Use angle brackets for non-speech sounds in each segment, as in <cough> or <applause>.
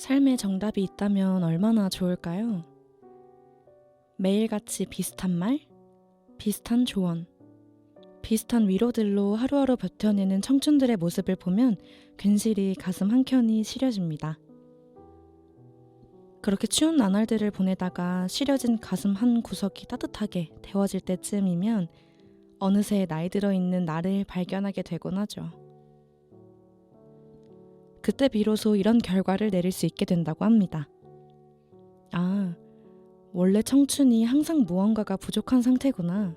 삶의 정답이 있다면 얼마나 좋을까요? 매일같이 비슷한 말, 비슷한 조언, 비슷한 위로들로 하루하루 버텨내는 청춘들의 모습을 보면 괜시리 가슴 한켠이 시려집니다. 그렇게 추운 나날들을 보내다가 시려진 가슴 한 구석이 따뜻하게 데워질 때쯤이면 어느새 나이 들어 있는 나를 발견하게 되곤 하죠. 그때 비로소 이런 결과를 내릴 수 있게 된다고 합니다. 아, 원래 청춘이 항상 무언가가 부족한 상태구나.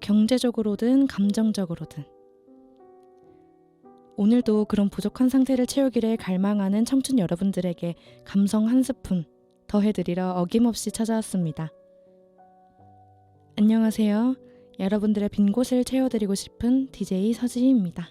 경제적으로든 감정적으로든. 오늘도 그런 부족한 상태를 채우기를 갈망하는 청춘 여러분들에게 감성 한 스푼 더해드리러 어김없이 찾아왔습니다. 안녕하세요. 여러분들의 빈 곳을 채워드리고 싶은 DJ 서지희입니다.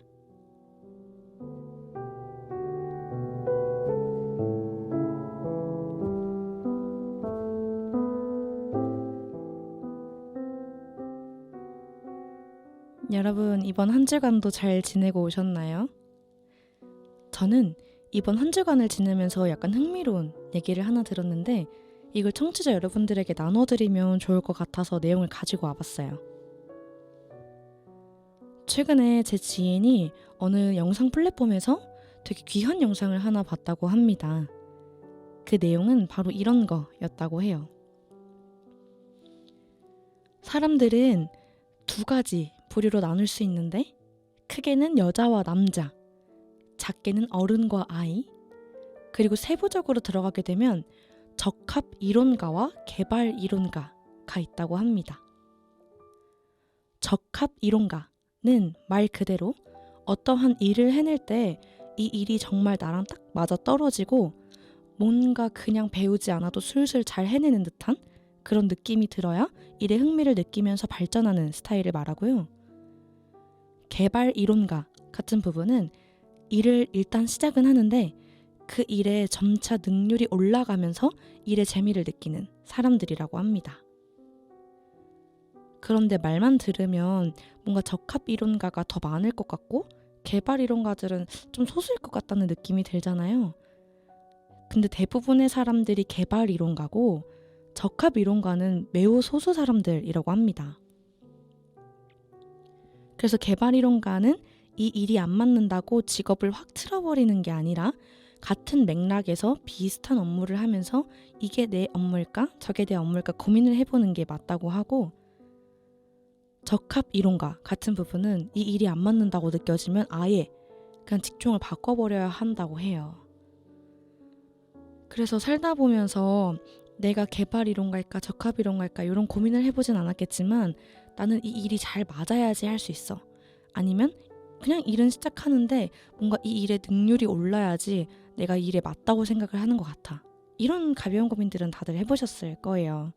여러분, 이번 한 주간도 잘 지내고 오셨나요? 저는 이번 한 주간을 지내면서 약간 흥미로운 얘기를 하나 들었는데 이걸 청취자 여러분들에게 나눠드리면 좋을 것 같아서 내용을 가지고 와봤어요. 최근에 제 지인이 어느 영상 플랫폼에서 되게 귀한 영상을 하나 봤다고 합니다. 그 내용은 바로 이런 거였다고 해요. 사람들은 두 가지 부류로 나눌 수 있는데 크게는 여자와 남자, 작게는 어른과 아이, 그리고 세부적으로 들어가게 되면 적합 이론가와 개발 이론가가 있다고 합니다. 적합 이론가는 말 그대로 어떠한 일을 해낼 때 이 일이 정말 나랑 딱 맞아 떨어지고 뭔가 그냥 배우지 않아도 술술 잘 해내는 듯한 그런 느낌이 들어야 일에 흥미를 느끼면서 발전하는 스타일을 말하고요. 개발 이론가 같은 부분은 일을 일단 시작은 하는데 그 일에 점차 능률이 올라가면서 일의 재미를 느끼는 사람들이라고 합니다. 그런데 말만 들으면 뭔가 적합 이론가가 더 많을 것 같고 개발 이론가들은 좀 소수일 것 같다는 느낌이 들잖아요. 근데 대부분의 사람들이 개발 이론가고 적합 이론가는 매우 소수 사람들이라고 합니다. 그래서 개발 이론가는 이 일이 안 맞는다고 직업을 확 틀어버리는 게 아니라 같은 맥락에서 비슷한 업무를 하면서 이게 내 업무일까? 저게 내 업무일까? 고민을 해보는 게 맞다고 하고 적합 이론가 같은 부분은 이 일이 안 맞는다고 느껴지면 아예 그냥 직종을 바꿔버려야 한다고 해요. 그래서 살다 보면서 내가 개발 이론가일까 적합 이론가일까 이런 고민을 해보진 않았겠지만 나는 이 일이 잘 맞아야지 할 수 있어. 아니면 그냥 일은 시작하는데 뭔가 이 일의 능률이 올라야지 내가 이 일에 맞다고 생각을 하는 것 같아. 이런 가벼운 고민들은 다들 해보셨을 거예요.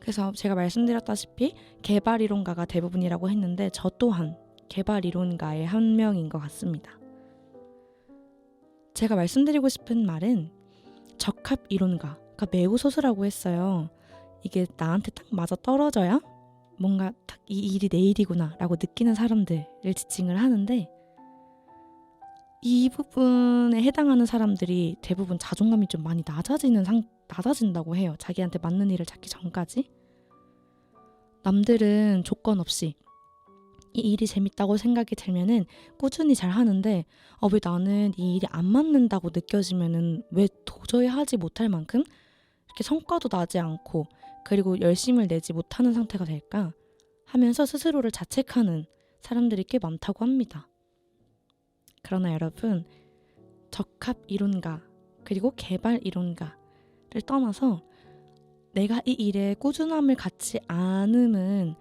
그래서 제가 말씀드렸다시피 개발 이론가가 대부분이라고 했는데 저 또한 개발 이론가의 한 명인 것 같습니다. 제가 말씀드리고 싶은 말은 적합 이론가가 매우 소수라고 했어요. 이게 나한테 딱 맞아 떨어져야 뭔가 딱 이 일이 내 일이구나 라고 느끼는 사람들을 지칭을 하는데 이 부분에 해당하는 사람들이 대부분 자존감이 좀 많이 낮아지는 상, 낮아진다고 해요. 자기한테 맞는 일을 찾기 전까지. 남들은 조건 없이 이 일이 재밌다고 생각이 들면은 꾸준히 잘 하는데 어, 왜 나는 이 일이 안 맞는다고 느껴지면은 왜 도저히 하지 못할 만큼 이렇게 성과도 나지 않고 그리고 열심을 내지 못하는 상태가 될까 하면서 스스로를 자책하는 사람들이 꽤 많다고 합니다. 그러나 여러분, 적합 이론가 그리고 개발 이론가를 떠나서 내가 이 일에 꾸준함을 갖지 않음은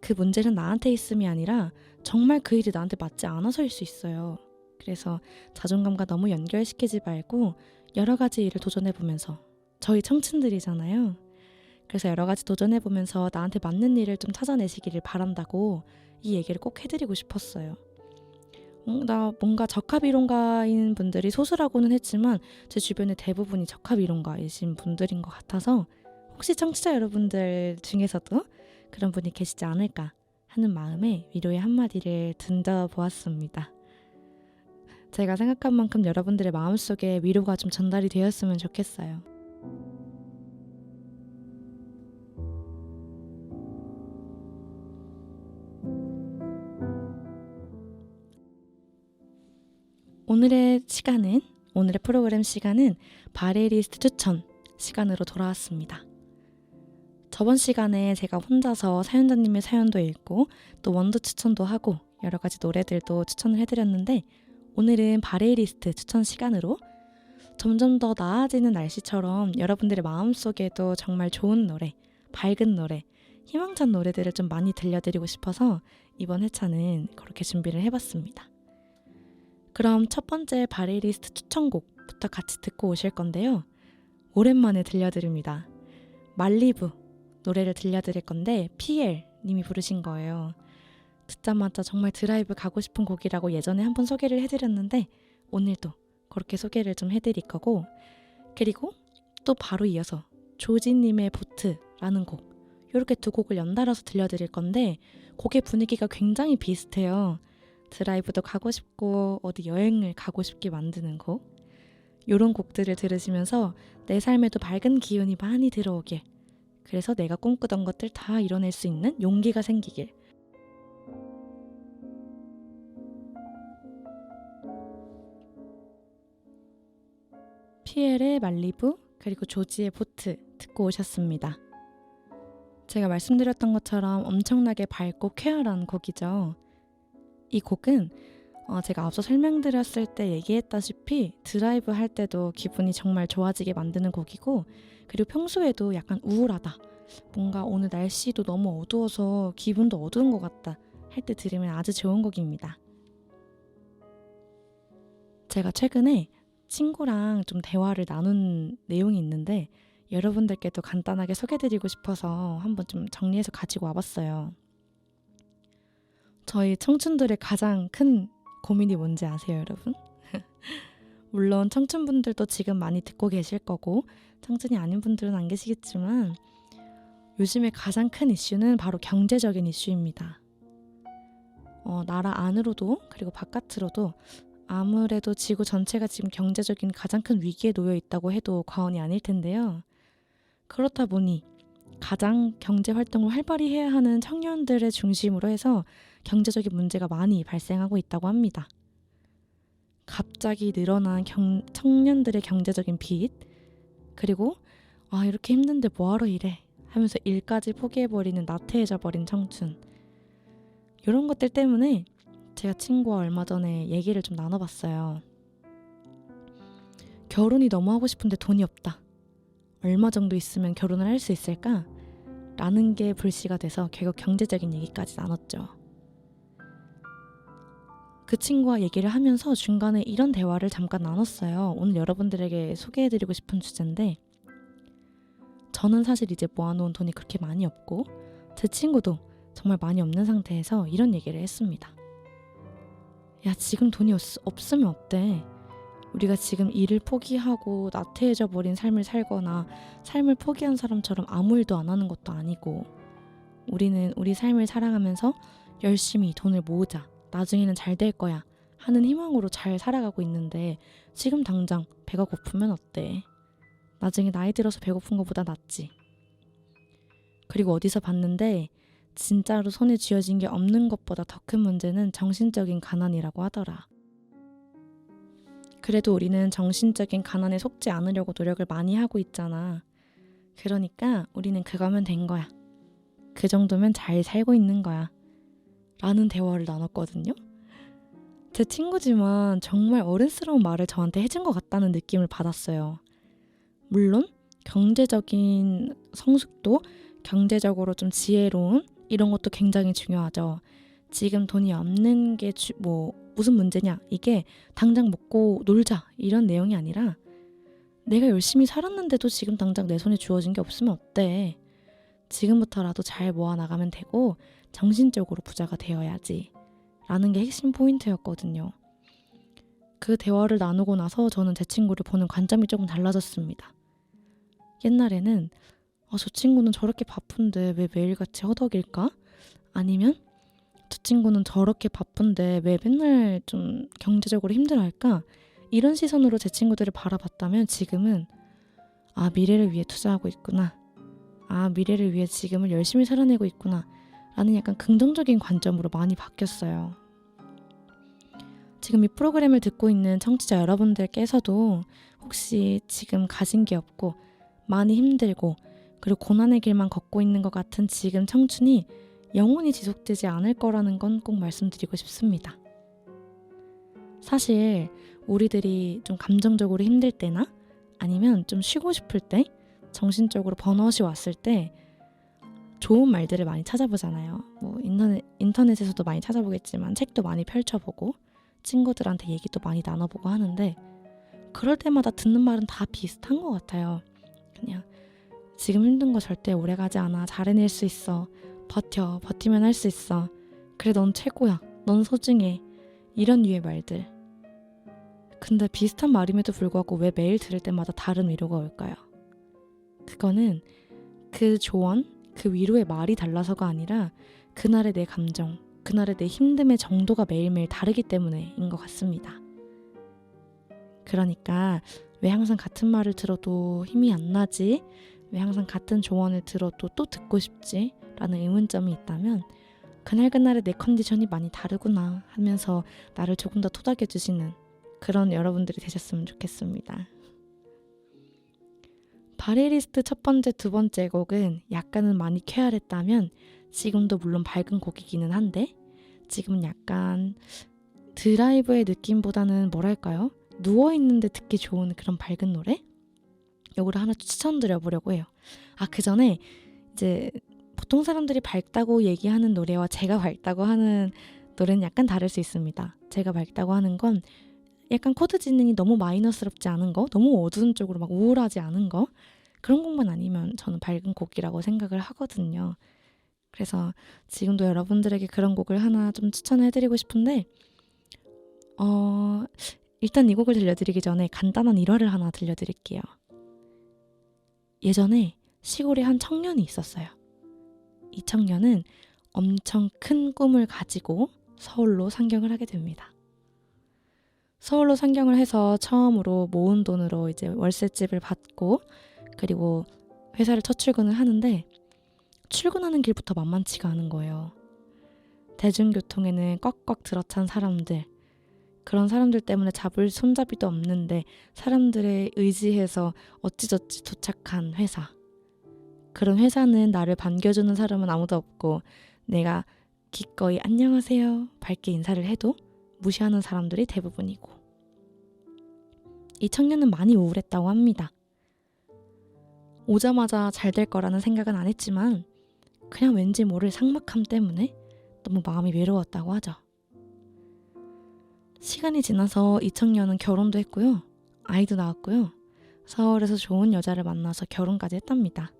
그 문제는 나한테 있음이 아니라 정말 그 일이 나한테 맞지 않아서일 수 있어요. 그래서 자존감과 너무 연결시키지 말고 여러 가지 일을 도전해 보면서 저희 청춘들이잖아요. 그래서 여러 가지 도전해 보면서 나한테 맞는 일을 좀 찾아내시기를 바란다고 이 얘기를 꼭 해드리고 싶었어요. 음, 나 뭔가 적합 이론가인 분들이 소수라고는 했지만 제 주변에 대부분이 적합 이론가이신 분들인 것 같아서 혹시 청취자 여러분들 중에서도 그런 분이 계시지 않을까 하는 마음에 위로의 한마디를 던져 보았습니다. 제가 생각한 만큼 여러분들의 마음속에 위로가 좀 전달이 되었으면 좋겠어요. 오늘의 시간은 오늘의 프로그램 시간은 바레리스트 추천 시간으로 돌아왔습니다. 저번 시간에 제가 혼자서 사연자님의 사연도 읽고 또 원두 추천도 하고 여러 가지 노래들도 추천을 해드렸는데 오늘은 바레리스트 추천 시간으로 점점 더 나아지는 날씨처럼 여러분들의 마음속에도 정말 좋은 노래, 밝은 노래, 희망찬 노래들을 좀 많이 들려드리고 싶어서 이번 회차는 그렇게 준비를 해봤습니다. 그럼 첫 번째 바레리스트 추천곡부터 같이 듣고 오실 건데요. 오랜만에 들려드립니다. 말리부 노래를 들려드릴 건데 PL 님이 부르신 거예요. 듣자마자 정말 드라이브 가고 싶은 곡이라고 예전에 한번 소개를 해드렸는데 오늘도 그렇게 소개를 좀 해드릴 거고 그리고 또 바로 이어서 조지님의 보트라는 곡 이렇게 두 곡을 연달아서 들려드릴 건데 곡의 분위기가 굉장히 비슷해요. 드라이브도 가고 싶고 어디 여행을 가고 싶게 만드는 곡 이런 곡들을 들으시면서 내 삶에도 밝은 기운이 많이 들어오길 그래서 내가 꿈꾸던 것들 다 이뤄낼 수 있는 용기가 생기길 피엘의 말리부 그리고 조지의 보트 듣고 오셨습니다. 제가 말씀드렸던 것처럼 엄청나게 밝고 쾌활한 곡이죠. 이 곡은 어, 제가 앞서 설명드렸을 때 얘기했다시피 드라이브 할 때도 기분이 정말 좋아지게 만드는 곡이고 그리고 평소에도 약간 우울하다 뭔가 오늘 날씨도 너무 어두워서 기분도 어두운 것 같다 할 때 들으면 아주 좋은 곡입니다. 제가 최근에 친구랑 좀 대화를 나눈 내용이 있는데 여러분들께도 간단하게 소개드리고 싶어서 한번 좀 정리해서 가지고 와봤어요. 저희 청춘들의 가장 큰 고민이 뭔지 아세요, 여러분? <laughs> 물론 청춘분들도 지금 많이 듣고 계실 거고 청춘이 아닌 분들은 안 계시겠지만 요즘에 가장 큰 이슈는 바로 경제적인 이슈입니다. 어, 나라 안으로도 그리고 바깥으로도 아무래도 지구 전체가 지금 경제적인 가장 큰 위기에 놓여 있다고 해도 과언이 아닐 텐데요. 그렇다 보니 가장 경제 활동을 활발히 해야 하는 청년들의 중심으로 해서 경제적인 문제가 많이 발생하고 있다고 합니다. 갑자기 늘어난 경, 청년들의 경제적인 빚, 그리고 아 이렇게 힘든데 뭐하러 일해 하면서 일까지 포기해버리는 나태해져 버린 청춘. 이런 것들 때문에 제가 친구와 얼마 전에 얘기를 좀 나눠봤어요. 결혼이 너무 하고 싶은데 돈이 없다. 얼마 정도 있으면 결혼을 할 수 있을까? 라는 게 불씨가 돼서 결국 경제적인 얘기까지 나눴죠. 그 친구와 얘기를 하면서 중간에 이런 대화를 잠깐 나눴어요. 오늘 여러분들에게 소개해드리고 싶은 주제인데, 저는 사실 이제 모아놓은 돈이 그렇게 많이 없고, 제 친구도 정말 많이 없는 상태에서 이런 얘기를 했습니다. 야, 지금 돈이 없, 없으면 어때? 우리가 지금 일을 포기하고 나태해져 버린 삶을 살거나 삶을 포기한 사람처럼 아무 일도 안 하는 것도 아니고 우리는 우리 삶을 살아가면서 열심히 돈을 모으자. 나중에는 잘 될 거야. 하는 희망으로 잘 살아가고 있는데 지금 당장 배가 고프면 어때? 나중에 나이 들어서 배고픈 것보다 낫지. 그리고 어디서 봤는데 진짜로 손에 쥐어진 게 없는 것보다 더 큰 문제는 정신적인 가난이라고 하더라. 그래도 우리는 정신적인 가난에 속지 않으려고 노력을 많이 하고 있잖아. 그러니까 우리는 그거면 된 거야. 그 정도면 잘 살고 있는 거야. 라는 대화를 나눴거든요. 제 친구지만 정말 어른스러운 말을 저한테 해준 것 같다는 느낌을 받았어요. 물론 경제적인 성숙도, 경제적으로 좀 지혜로운 이런 것도 굉장히 중요하죠. 지금 돈이 없는 게 뭐 무슨 문제냐? 이게 당장 먹고 놀자 이런 내용이 아니라 내가 열심히 살았는데도 지금 당장 내 손에 주어진 게 없으면 어때? 지금부터라도 잘 모아 나가면 되고 정신적으로 부자가 되어야지. 라는 게 핵심 포인트였거든요. 그 대화를 나누고 나서 저는 제 친구를 보는 관점이 조금 달라졌습니다. 옛날에는 아, 저 친구는 저렇게 바쁜데 왜 매일같이 허덕일까? 아니면 저 친구는 저렇게 바쁜데 왜 맨날 좀 경제적으로 힘들어할까? 이런 시선으로 제 친구들을 바라봤다면 지금은 아 미래를 위해 투자하고 있구나. 아 미래를 위해 지금을 열심히 살아내고 있구나. 라는 약간 긍정적인 관점으로 많이 바뀌었어요. 지금 이 프로그램을 듣고 있는 청취자 여러분들께서도 혹시 지금 가진 게 없고 많이 힘들고 그리고 고난의 길만 걷고 있는 것 같은 지금 청춘이 영원히 지속되지 않을 거라는 건 꼭 말씀드리고 싶습니다. 사실 우리들이 좀 감정적으로 힘들 때나 아니면 좀 쉬고 싶을 때 정신적으로 번아웃이 왔을 때 좋은 말들을 많이 찾아보잖아요. 뭐 인터넷, 인터넷에서도 많이 찾아보겠지만 책도 많이 펼쳐보고 친구들한테 얘기도 많이 나눠보고 하는데 그럴 때마다 듣는 말은 다 비슷한 것 같아요. 그냥 지금 힘든 거 절대 오래 가지 않아. 잘 해낼 수 있어. 버텨. 버티면 할 수 있어. 그래 넌 최고야. 넌 소중해. 이런 류의 말들. 근데 비슷한 말임에도 불구하고 왜 매일 들을 때마다 다른 위로가 올까요? 그거는 그 조언, 그 위로의 말이 달라서가 아니라 그날의 내 감정, 그날의 내 힘듦의 정도가 매일매일 다르기 때문에인 것 같습니다. 그러니까 왜 항상 같은 말을 들어도 힘이 안 나지? 왜 항상 같은 조언을 들어도 또 듣고 싶지? 라는 의문점이 있다면 그날그날의 내 컨디션이 많이 다르구나 하면서 나를 조금 더 토닥여 주시는 그런 여러분들이 되셨으면 좋겠습니다. 바리리스트 첫 번째, 두 번째 곡은 약간은 많이 쾌활했다면 지금도 물론 밝은 곡이기는 한데 지금은 약간 드라이브의 느낌보다는 뭐랄까요? 누워 있는데 듣기 좋은 그런 밝은 노래? 요거를 하나 추천드려 보려고 해요. 아, 그 전에 이제 보통 사람들이 밝다고 얘기하는 노래와 제가 밝다고 하는 노래는 약간 다를 수 있습니다. 제가 밝다고 하는 건 약간 코드 진행이 너무 마이너스럽지 않은 거, 너무 어두운 쪽으로 막 우울하지 않은 거 그런 곡만 아니면 저는 밝은 곡이라고 생각을 하거든요. 그래서 지금도 여러분들에게 그런 곡을 하나 좀 추천해드리고 싶은데 어 일단 이 곡을 들려드리기 전에 간단한 일화를 하나 들려드릴게요. 예전에 시골에 한 청년이 있었어요. 이 청년은 엄청 큰 꿈을 가지고 서울로 상경을 하게 됩니다. 서울로 상경을 해서 처음으로 모은 돈으로 이제 월세집을 받고 그리고 회사를 첫 출근을 하는데 출근하는 길부터 만만치가 않은 거예요. 대중교통에는 꽉꽉 들어찬 사람들, 그런 사람들 때문에 잡을 손잡이도 없는데 사람들의 의지해서 어찌저찌 도착한 회사. 그런 회사는 나를 반겨주는 사람은 아무도 없고 내가 기꺼이 안녕하세요 밝게 인사를 해도 무시하는 사람들이 대부분이고. 이 청년은 많이 우울했다고 합니다. 오자마자 잘 될 거라는 생각은 안 했지만 그냥 왠지 모를 삭막함 때문에 너무 마음이 외로웠다고 하죠. 시간이 지나서 이 청년은 결혼도 했고요. 아이도 낳았고요. 서울에서 좋은 여자를 만나서 결혼까지 했답니다.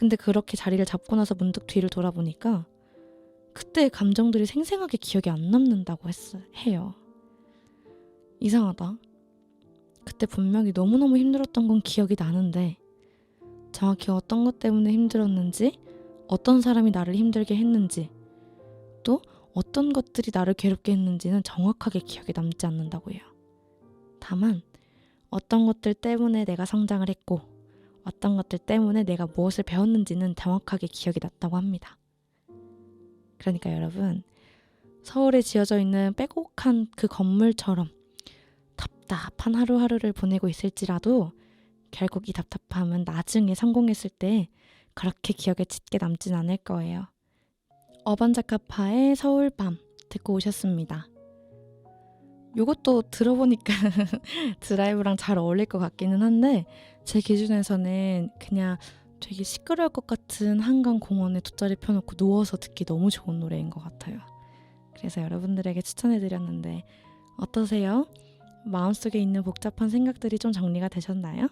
근데 그렇게 자리를 잡고 나서 문득 뒤를 돌아보니까 그때의 감정들이 생생하게 기억이 안 남는다고 했, 해요. 이상하다. 그때 분명히 너무너무 힘들었던 건 기억이 나는데 정확히 어떤 것 때문에 힘들었는지 어떤 사람이 나를 힘들게 했는지 또 어떤 것들이 나를 괴롭게 했는지는 정확하게 기억에 남지 않는다고 해요. 다만 어떤 것들 때문에 내가 성장을 했고 어떤 것들 때문에 내가 무엇을 배웠는지는 정확하게 기억이 났다고 합니다. 그러니까 여러분 서울에 지어져 있는 빼곡한 그 건물처럼 답답한 하루하루를 보내고 있을지라도 결국 이 답답함은 나중에 성공했을 때 그렇게 기억에 짙게 남진 않을 거예요. 어반자카파의 서울밤 듣고 오셨습니다. 요것도 들어보니까 <laughs> 드라이브랑 잘 어울릴 것 같기는 한데 제 기준에서는 그냥 되게 시끄러울 것 같은 한강 공원에 돗자리 펴놓고 누워서 듣기 너무 좋은 노래인 것 같아요. 그래서 여러분들에게 추천해드렸는데 어떠세요? 마음속에 있는 복잡한 생각들이 좀 정리가 되셨나요?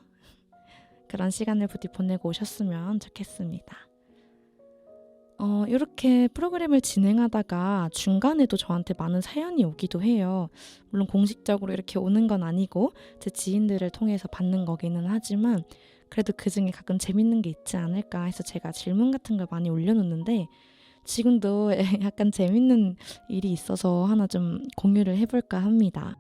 <laughs> 그런 시간을 부디 보내고 오셨으면 좋겠습니다. 어, 이렇게 프로그램을 진행하다가 중간에도 저한테 많은 사연이 오기도 해요. 물론 공식적으로 이렇게 오는 건 아니고 제 지인들을 통해서 받는 거기는 하지만 그래도 그 중에 가끔 재밌는 게 있지 않을까 해서 제가 질문 같은 걸 많이 올려놓는데 지금도 <laughs> 약간 재밌는 일이 있어서 하나 좀 공유를 해볼까 합니다.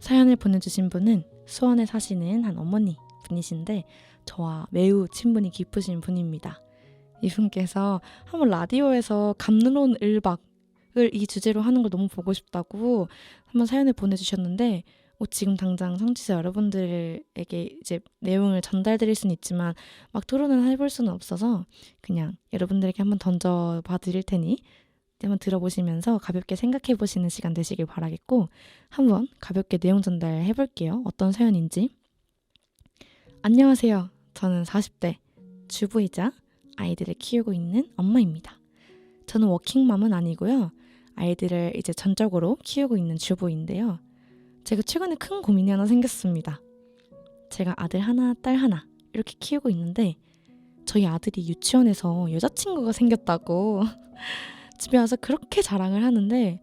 사연을 보내주신 분은 수원에 사시는 한 어머니 분이신데 저와 매우 친분이 깊으신 분입니다. 이분께서 한번 라디오에서 감론 을박을 이 주제로 하는 걸 너무 보고 싶다고 한번 사연을 보내주셨는데 어, 지금 당장 성취자 여러분들에게 이제 내용을 전달드릴 수는 있지만 막 토론을 해볼 수는 없어서 그냥 여러분들에게 한번 던져봐 드릴 테니 한번 들어보시면서 가볍게 생각해 보시는 시간 되시길 바라겠고 한번 가볍게 내용 전달해 볼게요. 어떤 사연인지. 안녕하세요. 저는 40대 주부이자 아이들을 키우고 있는 엄마입니다. 저는 워킹맘은 아니고요. 아이들을 이제 전적으로 키우고 있는 주부인데요. 제가 최근에 큰 고민이 하나 생겼습니다. 제가 아들 하나, 딸 하나 이렇게 키우고 있는데 저희 아들이 유치원에서 여자친구가 생겼다고 <laughs> 집에 와서 그렇게 자랑을 하는데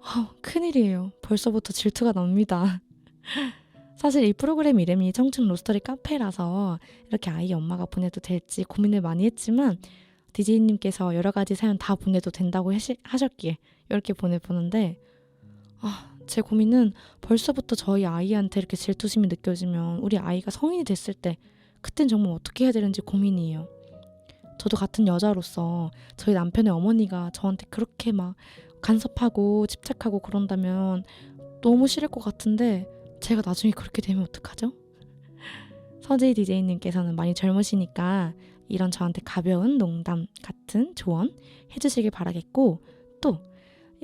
어, 큰일이에요. 벌써부터 질투가 납니다. 사실 이 프로그램 이름이 청춘 로스터리 카페라서 이렇게 아이 엄마가 보내도 될지 고민을 많이 했지만 디제이님께서 여러 가지 사연 다 보내도 된다고 하시, 하셨기에 이렇게 보내보는데 아, 제 고민은 벌써부터 저희 아이한테 이렇게 질투심이 느껴지면 우리 아이가 성인이 됐을 때 그땐 정말 어떻게 해야 되는지 고민이에요. 저도 같은 여자로서 저희 남편의 어머니가 저한테 그렇게 막 간섭하고 집착하고 그런다면 너무 싫을 것 같은데 제가 나중에 그렇게 되면 어떡하죠? <laughs> 서재희 디제이님께서는 많이 젊으시니까 이런 저한테 가벼운 농담 같은 조언 해주시길 바라겠고 또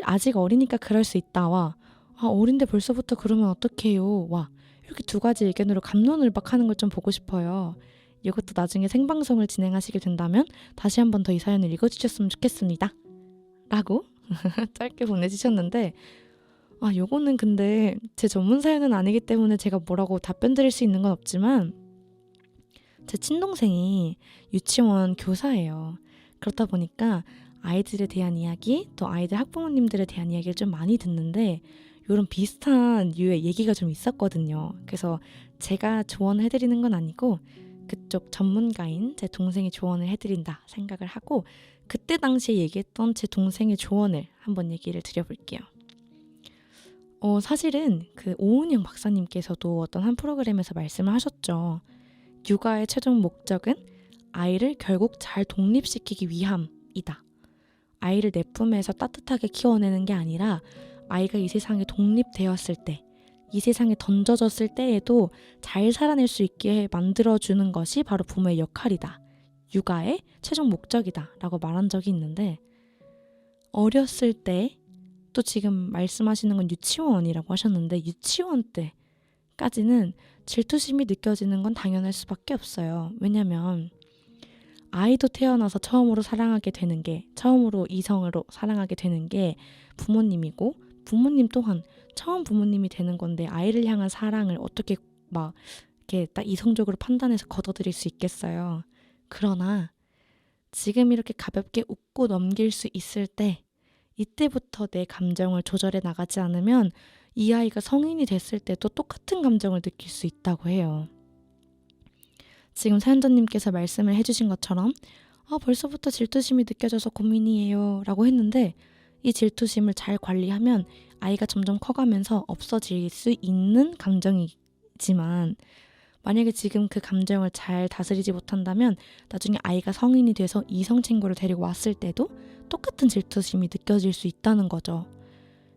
아직 어리니까 그럴 수 있다와 아 어린데 벌써부터 그러면 어떡해요 와 이렇게 두 가지 의견으로 감론을박하는 걸 좀 보고 싶어요. 이것도 나중에 생방송을 진행하시게 된다면 다시 한번 더 이 사연을 읽어주셨으면 좋겠습니다. 라고 <laughs> 짧게 보내주셨는데 아 요거는 근데 제 전문 사연은 아니기 때문에 제가 뭐라고 답변 드릴 수 있는 건 없지만 제 친동생이 유치원 교사예요. 그렇다 보니까 아이들에 대한 이야기 또 아이들 학부모님들에 대한 이야기를 좀 많이 듣는데 이런 비슷한 류의 얘기가 좀 있었거든요. 그래서 제가 조언을 해드리는 건 아니고 그쪽 전문가인 제 동생이 조언을 해드린다 생각을 하고 그때 당시에 얘기했던 제 동생의 조언을 한번 얘기를 드려볼게요. 어, 사실은 그 오은영 박사님께서도 어떤 한 프로그램에서 말씀을 하셨죠. 육아의 최종 목적은 아이를 결국 잘 독립시키기 위함이다. 아이를 내 품에서 따뜻하게 키워내는 게 아니라 아이가 이 세상에 독립되었을 때, 이 세상에 던져졌을 때에도 잘 살아낼 수 있게 만들어주는 것이 바로 부모의 역할이다. 육아의 최종 목적이다. 라고 말한 적이 있는데, 어렸을 때, 또 지금 말씀하시는 건 유치원이라고 하셨는데, 유치원 때까지는 질투심이 느껴지는 건 당연할 수밖에 없어요. 왜냐면, 아이도 태어나서 처음으로 사랑하게 되는 게, 처음으로 이성으로 사랑하게 되는 게 부모님이고, 부모님 또한 처음 부모님이 되는 건데 아이를 향한 사랑을 어떻게 막 이렇게 딱 이성적으로 판단해서 걷어들일 수 있겠어요. 그러나 지금 이렇게 가볍게 웃고 넘길 수 있을 때 이때부터 내 감정을 조절해 나가지 않으면 이 아이가 성인이 됐을 때도 똑같은 감정을 느낄 수 있다고 해요. 지금 사연자님께서 말씀을 해주신 것처럼 아, 벌써부터 질투심이 느껴져서 고민이에요 라고 했는데 이 질투심을 잘 관리하면 아이가 점점 커가면서 없어질 수 있는 감정이지만 만약에 지금 그 감정을 잘 다스리지 못한다면 나중에 아이가 성인이 돼서 이성 친구를 데리고 왔을 때도 똑같은 질투심이 느껴질 수 있다는 거죠.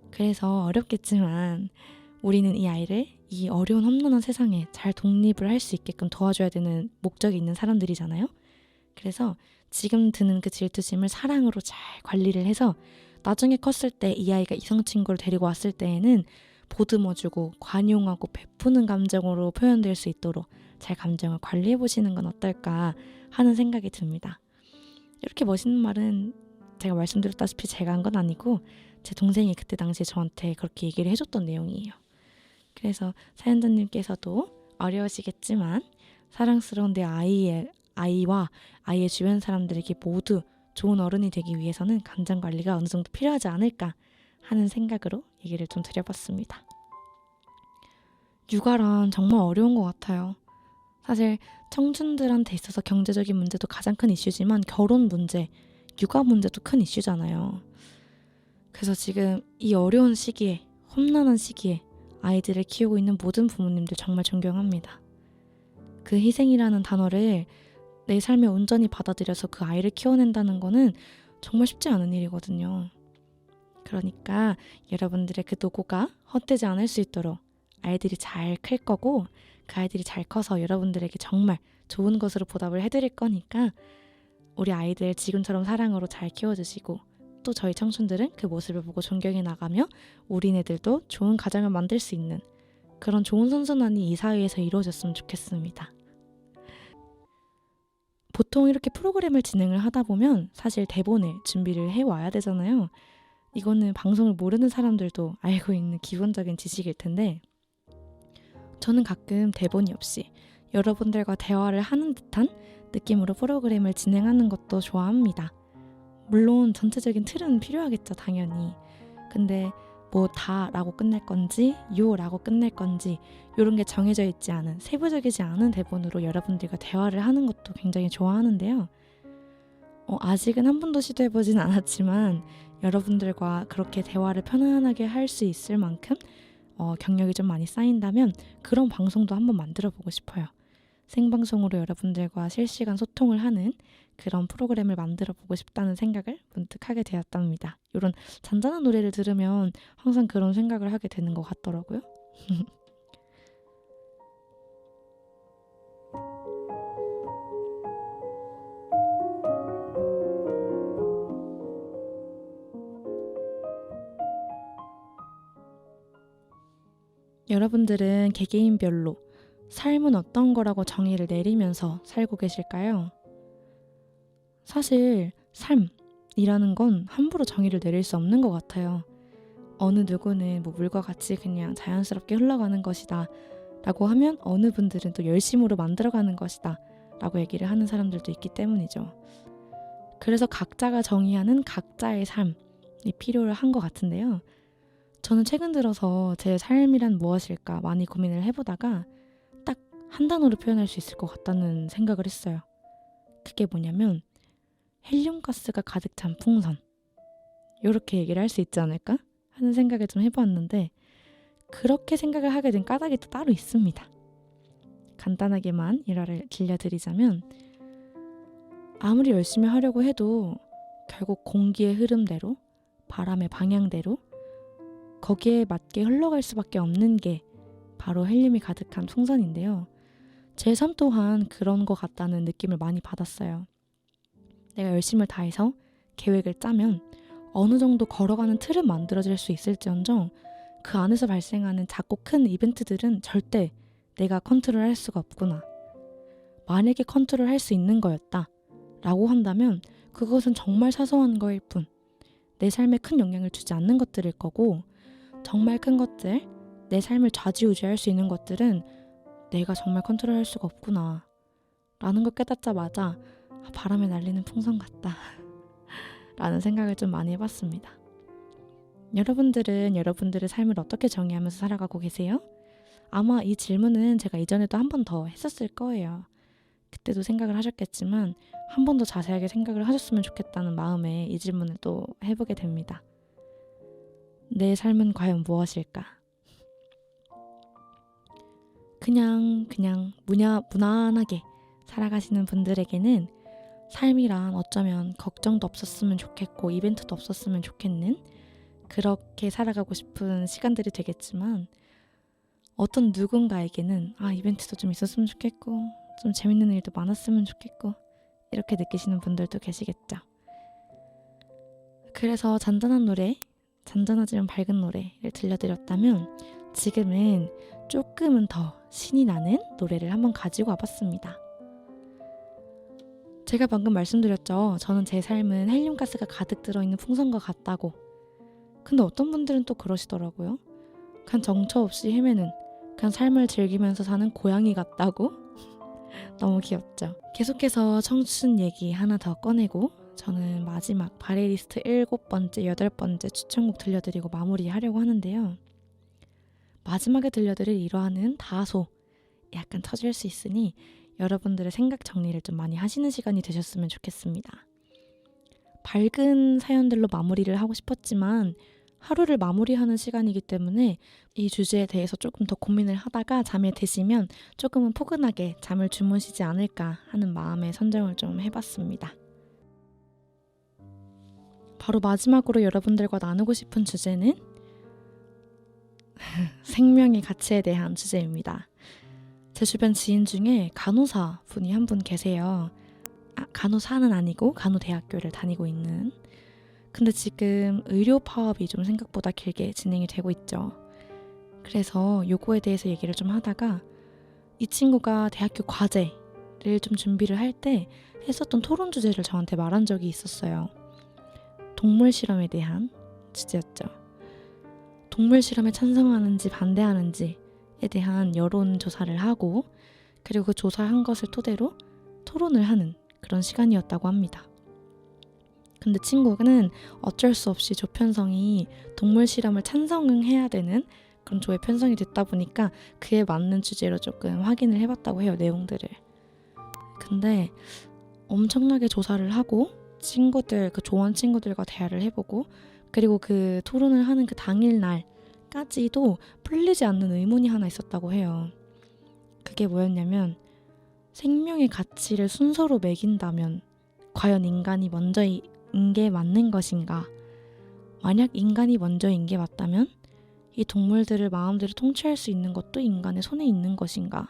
그래서 어렵겠지만 우리는 이 아이를 이 어려운 험난한 세상에 잘 독립을 할 수 있게끔 도와줘야 되는 목적이 있는 사람들이잖아요. 그래서 지금 드는 그 질투심을 사랑으로 잘 관리를 해서 나중에 컸을 때 이 아이가 이성 친구를 데리고 왔을 때에는 보듬어주고 관용하고 베푸는 감정으로 표현될 수 있도록 잘 감정을 관리해 보시는 건 어떨까 하는 생각이 듭니다. 이렇게 멋있는 말은 제가 말씀드렸다시피 제가 한 건 아니고 제 동생이 그때 당시에 저한테 그렇게 얘기를 해줬던 내용이에요. 그래서 사연자님께서도 어려우시겠지만 사랑스러운 내 아이의 아이와 아이의 주변 사람들에게 모두 좋은 어른이 되기 위해서는 감정 관리가 어느 정도 필요하지 않을까 하는 생각으로 얘기를 좀 드려봤습니다. 육아란 정말 어려운 것 같아요. 사실 청춘들한테 있어서 경제적인 문제도 가장 큰 이슈지만 결혼 문제, 육아 문제도 큰 이슈잖아요. 그래서 지금 이 어려운 시기에, 험난한 시기에 아이들을 키우고 있는 모든 부모님들 정말 존경합니다. 그 희생이라는 단어를 내 삶에 온전히 받아들여서 그 아이를 키워낸다는 거는 정말 쉽지 않은 일이거든요. 그러니까 여러분들의 그 노고가 헛되지 않을 수 있도록 아이들이 잘 클 거고 그 아이들이 잘 커서 여러분들에게 정말 좋은 것으로 보답을 해드릴 거니까 우리 아이들 지금처럼 사랑으로 잘 키워주시고 또 저희 청춘들은 그 모습을 보고 존경해 나가며 우리네들도 좋은 가정을 만들 수 있는 그런 좋은 선순환이 이 사회에서 이루어졌으면 좋겠습니다. 보통 이렇게 프로그램을 진행을 하다 보면 사실 대본을 준비를 해 와야 되잖아요. 이거는 방송을 모르는 사람들도 알고 있는 기본적인 지식일 텐데 저는 가끔 대본이 없이 여러분들과 대화를 하는 듯한 느낌으로 프로그램을 진행하는 것도 좋아합니다. 물론 전체적인 틀은 필요하겠죠, 당연히. 근데 뭐 다라고 끝낼 건지 요라고 끝낼 건지 이런 게 정해져 있지 않은 세부적이지 않은 대본으로 여러분들과 대화를 하는 것도 굉장히 좋아하는데요. 어, 아직은 한 번도 시도해보진 않았지만 여러분들과 그렇게 대화를 편안하게 할 수 있을 만큼 어, 경력이 좀 많이 쌓인다면 그런 방송도 한번 만들어 보고 싶어요. 생방송으로 여러분들과 실시간 소통을 하는 그런 프로그램을 만들어 보고 싶다는 생각을 문득 하게 되었답니다. 이런 잔잔한 노래를 들으면 항상 그런 생각을 하게 되는 것 같더라고요. <laughs> 여러분들은 개개인별로 삶은 어떤 거라고 정의를 내리면서 살고 계실까요? 사실 삶이라는 건 함부로 정의를 내릴 수 없는 것 같아요. 어느 누구는 뭐 물과 같이 그냥 자연스럽게 흘러가는 것이다 라고 하면 어느 분들은 또 열심으로 만들어가는 것이다 라고 얘기를 하는 사람들도 있기 때문이죠. 그래서 각자가 정의하는 각자의 삶이 필요한 것 같은데요. 저는 최근 들어서 제 삶이란 무엇일까 많이 고민을 해보다가 딱 한 단어로 표현할 수 있을 것 같다는 생각을 했어요. 그게 뭐냐면 헬륨가스가 가득 찬 풍선. 이렇게 얘기를 할 수 있지 않을까 하는 생각을 좀 해보았는데 그렇게 생각을 하게 된 까닭이 또 따로 있습니다. 간단하게만 일화를 들려드리자면 아무리 열심히 하려고 해도 결국 공기의 흐름대로 바람의 방향대로 거기에 맞게 흘러갈 수밖에 없는 게 바로 헬륨이 가득한 풍선인데요. 제 삶 또한 그런 것 같다는 느낌을 많이 받았어요. 내가 열심을 다해서 계획을 짜면 어느 정도 걸어가는 틀은 만들어질 수 있을지언정 그 안에서 발생하는 작고 큰 이벤트들은 절대 내가 컨트롤할 수가 없구나. 만약에 컨트롤할 수 있는 거였다. 라고 한다면 그것은 정말 사소한 거일 뿐. 내 삶에 큰 영향을 주지 않는 것들일 거고 정말 큰 것들, 내 삶을 좌지우지할 수 있는 것들은 내가 정말 컨트롤할 수가 없구나. 라는 걸 깨닫자마자 아, 바람에 날리는 풍선 같다. <laughs> 라는 생각을 좀 많이 해봤습니다. 여러분들은 여러분들의 삶을 어떻게 정의하면서 살아가고 계세요? 아마 이 질문은 제가 이전에도 한 번 더 했었을 거예요. 그때도 생각을 하셨겠지만 한 번 더 자세하게 생각을 하셨으면 좋겠다는 마음에 이 질문을 또 해보게 됩니다. 내 삶은 과연 무엇일까? 그냥 그냥 무냐 무난하게 살아가시는 분들에게는 삶이란 어쩌면 걱정도 없었으면 좋겠고 이벤트도 없었으면 좋겠는 그렇게 살아가고 싶은 시간들이 되겠지만 어떤 누군가에게는 아 이벤트도 좀 있었으면 좋겠고 좀 재밌는 일도 많았으면 좋겠고 이렇게 느끼시는 분들도 계시겠죠. 그래서 잔잔한 노래, 잔잔하지만 밝은 노래를 들려드렸다면 지금은 조금은 더 신이 나는 노래를 한번 가지고 와봤습니다. 제가 방금 말씀드렸죠. 저는 제 삶은 헬륨가스가 가득 들어있는 풍선과 같다고. 근데 어떤 분들은 또 그러시더라고요. 그냥 정처 없이 헤매는, 그냥 삶을 즐기면서 사는 고양이 같다고. <laughs> 너무 귀엽죠. 계속해서 청춘 얘기 하나 더 꺼내고 저는 마지막 바레리스트 일곱 번째, 여덟 번째 추천곡 들려드리고 마무리하려고 하는데요. 마지막에 들려드릴 일화는 다소 약간 터질 수 있으니 여러분들의 생각 정리를 좀 많이 하시는 시간이 되셨으면 좋겠습니다. 밝은 사연들로 마무리를 하고 싶었지만 하루를 마무리하는 시간이기 때문에 이 주제에 대해서 조금 더 고민을 하다가 잠에 드시면 조금은 포근하게 잠을 주무시지 않을까 하는 마음에 선정을 좀 해봤습니다. 바로 마지막으로 여러분들과 나누고 싶은 주제는 <laughs> 생명의 가치에 대한 주제입니다. 제 주변 지인 중에 간호사 분이 한 분 계세요. 아, 간호사는 아니고 간호대학교를 다니고 있는. 근데 지금 의료 파업이 좀 생각보다 길게 진행이 되고 있죠. 그래서 요거에 대해서 얘기를 좀 하다가 이 친구가 대학교 과제를 좀 준비를 할 때 했었던 토론 주제를 저한테 말한 적이 있었어요. 동물 실험에 대한 주제였죠. 동물 실험에 찬성하는지 반대하는지에 대한 여론 조사를 하고 그리고 그 조사한 것을 토대로 토론을 하는 그런 시간이었다고 합니다. 근데 친구는 어쩔 수 없이 조 편성이 동물 실험을 찬성해야 되는 그런 조의 편성이 됐다 보니까 그에 맞는 주제로 조금 확인을 해봤다고 해요 내용들을. 근데 엄청나게 조사를 하고 친구들 그 조원 친구들과 대화를 해보고 그리고 그 토론을 하는 그 당일 날까지도 풀리지 않는 의문이 하나 있었다고 해요. 그게 뭐였냐면 생명의 가치를 순서로 매긴다면 과연 인간이 먼저인 게 맞는 것인가? 만약 인간이 먼저인 게 맞다면 이 동물들을 마음대로 통치할 수 있는 것도 인간의 손에 있는 것인가?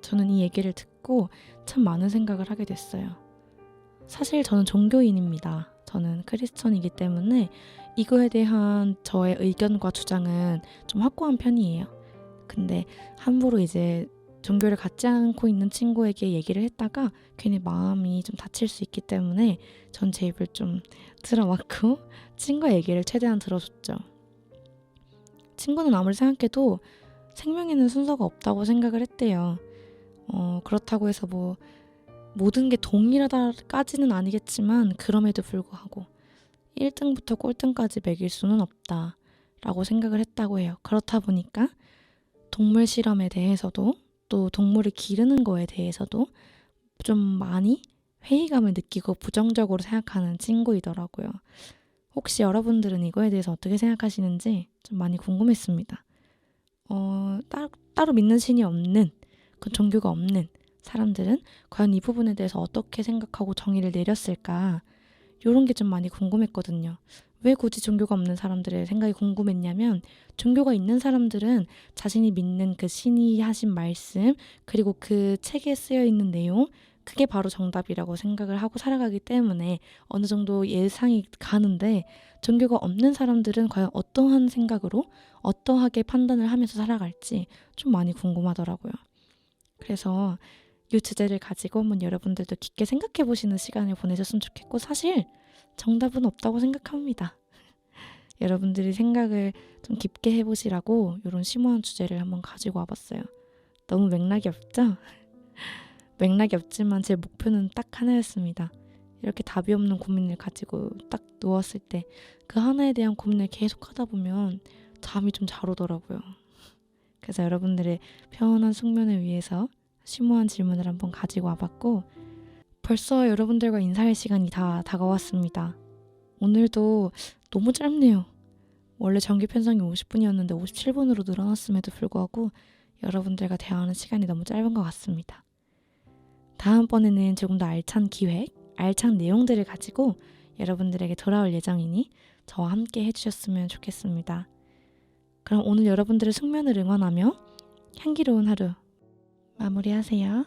저는 이 얘기를 듣고 참 많은 생각을 하게 됐어요. 사실 저는 종교인입니다. 저는 크리스천이기 때문에 이거에 대한 저의 의견과 주장은 좀 확고한 편이에요. 근데 함부로 이제 종교를 갖지 않고 있는 친구에게 얘기를 했다가 괜히 마음이 좀 다칠 수 있기 때문에 전 제 입을 좀 들어왔고 <laughs> 친구의 얘기를 최대한 들어줬죠. 친구는 아무리 생각해도 생명에는 순서가 없다고 생각을 했대요. 어, 그렇다고 해서 뭐 모든 게 동일하다까지는 아니겠지만 그럼에도 불구하고 1등부터 꼴등까지 매길 수는 없다 라고 생각을 했다고 해요. 그렇다 보니까 동물 실험에 대해서도 또 동물을 기르는 거에 대해서도 좀 많이 회의감을 느끼고 부정적으로 생각하는 친구이더라고요. 혹시 여러분들은 이거에 대해서 어떻게 생각하시는지 좀 많이 궁금했습니다. 어, 따로, 따로 믿는 신이 없는, 그 종교가 없는 사람들은 과연 이 부분에 대해서 어떻게 생각하고 정의를 내렸을까? 이런 게 좀 많이 궁금했거든요. 왜 굳이 종교가 없는 사람들의 생각이 궁금했냐면 종교가 있는 사람들은 자신이 믿는 그 신이 하신 말씀 그리고 그 책에 쓰여 있는 내용 그게 바로 정답이라고 생각을 하고 살아가기 때문에 어느 정도 예상이 가는데 종교가 없는 사람들은 과연 어떠한 생각으로 어떠하게 판단을 하면서 살아갈지 좀 많이 궁금하더라고요. 그래서 이 주제를 가지고 한번 여러분들도 깊게 생각해 보시는 시간을 보내셨으면 좋겠고 사실 정답은 없다고 생각합니다. <laughs> 여러분들이 생각을 좀 깊게 해보시라고 이런 심오한 주제를 한번 가지고 와봤어요. 너무 맥락이 없죠? <laughs> 맥락이 없지만 제 목표는 딱 하나였습니다. 이렇게 답이 없는 고민을 가지고 딱 누웠을 때 그 하나에 대한 고민을 계속 하다 보면 잠이 좀 잘 오더라고요. <laughs> 그래서 여러분들의 평온한 숙면을 위해서 심오한 질문을 한번 가지고 와봤고 벌써 여러분들과 인사할 시간이 다 다가왔습니다. 오늘도 너무 짧네요. 원래 정기 편성이 50분이었는데 57분으로 늘어났음에도 불구하고 여러분들과 대화하는 시간이 너무 짧은 것 같습니다. 다음번에는 조금 더 알찬 기획, 알찬 내용들을 가지고 여러분들에게 돌아올 예정이니 저와 함께 해주셨으면 좋겠습니다. 그럼 오늘 여러분들의 숙면을 응원하며 향기로운 하루 마무리하세요.